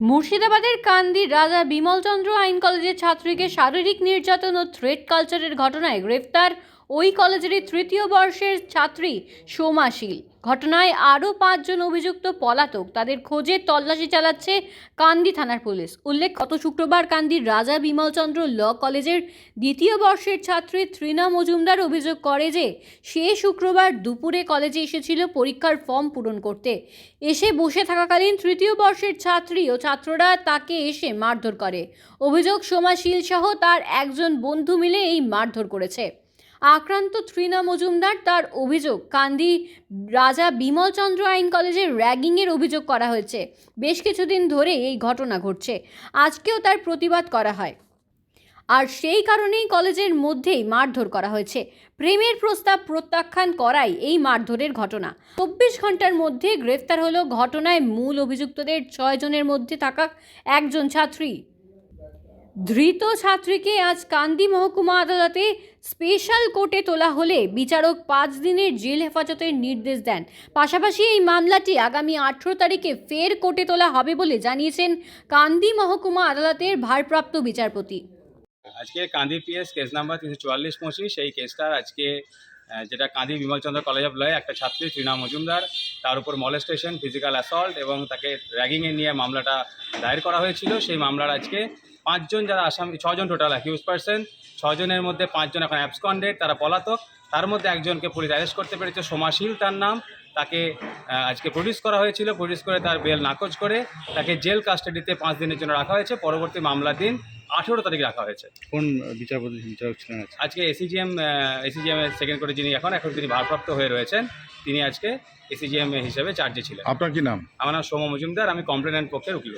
মুর্শিদাবাদের কান্দি রাজা বিমলচন্দ্র আইন কলেজের ছাত্রীকে শারীরিক নির্যাতন ও থ্রেড কালচারের ঘটনায় গ্রেফতার ওই কলেজেরই তৃতীয় বর্ষের ছাত্রী সোমাশীল ঘটনায় আরও পাঁচজন অভিযুক্ত পলাতক। তাদের খোঁজে তল্লাশি চালাচ্ছে কান্দি থানার পুলিশ। উল্লেখ গত শুক্রবার কান্দির রাজা বিমলচন্দ্র ল কলেজের দ্বিতীয় বর্ষের ছাত্রী তৃণা মজুমদার অভিযোগ করে যে, সে শুক্রবার দুপুরে কলেজে এসেছিল পরীক্ষার ফর্ম পূরণ করতে। এসে বসে থাকাকালীন তৃতীয় বর্ষের ছাত্রী ও ছাত্ররা তাকে এসে মারধর করে। অভিযোগ সোমাশীল সহ তার একজন বন্ধু মিলে এই মারধর করেছে। আক্রান্ত তৃণা মজুমদার তার অভিযোগ। কান্দি রাজা বিমলচন্দ্র আইন কলেজে র্যাগিংয়ের অভিযোগ করা হয়েছে। বেশ কিছুদিন ধরে এই ঘটনা ঘটছে। আজকেও তার প্রতিবাদ করা হয়। আর সেই কারণেই কলেজের মধ্যেই মারধর করা হয়েছে। প্রেমের প্রস্তাব প্রত্যাখ্যান করাই এই মারধরের ঘটনা। চব্বিশ ঘণ্টার মধ্যে গ্রেফতার হলো ঘটনায় মূল অভিযুক্তদের ছয় জনের মধ্যে থাকা একজন ছাত্রী। ধৃত ছাত্রীকে আজ কান্দি মহকুমা আদালতে স্পেশাল কোর্টে তোলা হলে বিচারক পাঁচ দিনের জেল হেফাজতের নির্দেশ দেন। পাশাপাশি এই মামলাটি আগামী আঠেরো তারিখে ফের কোর্টে তোলা হবে বলে জানিয়েছেন কান্দি মহকুমা আদালতের ভারপ্রাপ্ত বিচারপতি। আজকে কান্দি পিএস কেস নাম্বার তিনশো চুয়াল্লিশ পঁচিশ, এই কেসটার আজকে যেটা কান্দি বিমলচন্দ্র কলেজ অফ লয়ে, একটা ছাত্রী তৃণা মজুমদার, তার উপর মলেস্টেশন ফিজিক্যাল অ্যাসল্ট এবং তাকে র্যাগিংয়ে নিয়ে মামলাটা দায়ের করা হয়েছিল। সেই মামলার আজকে পাঁচজন যারা আসামি ছজন টোটাল অ্যাকিউজ পার্সন ছজনের মধ্যে পাঁচজন এখন অ্যাবসকন্ডেড তারা পলাতক। তার মধ্যে একজনকে পুলিশ অ্যারেস্ট করতে পেরেছে সোমাশীল তার নাম। তাকে আজকে প্রডিউস করা হয়েছিল প্রডিউস করে তার বেল নাকচ করে তাকে জেল কাস্টাডিতে পাঁচ দিনের জন্য রাখা হয়েছে। পরবর্তী মামলার দিন আঠেরো তারিখ রাখা হয়েছে। কোন বিচারপতি বিচারক ছিলেন আজকে? এসিজিএম এসিজিএম এর সেকেন্ড করে যিনি এখন এখন তিনি ভারপ্রাপ্ত হয়ে রয়েছেন তিনি আজকে এসিজিএম হিসেবে চার্জে ছিলেন। আপনার কি নাম? আমার নাম সৌম মজুমদার আমি কমপ্লেনেন্ট পক্ষের উকিল।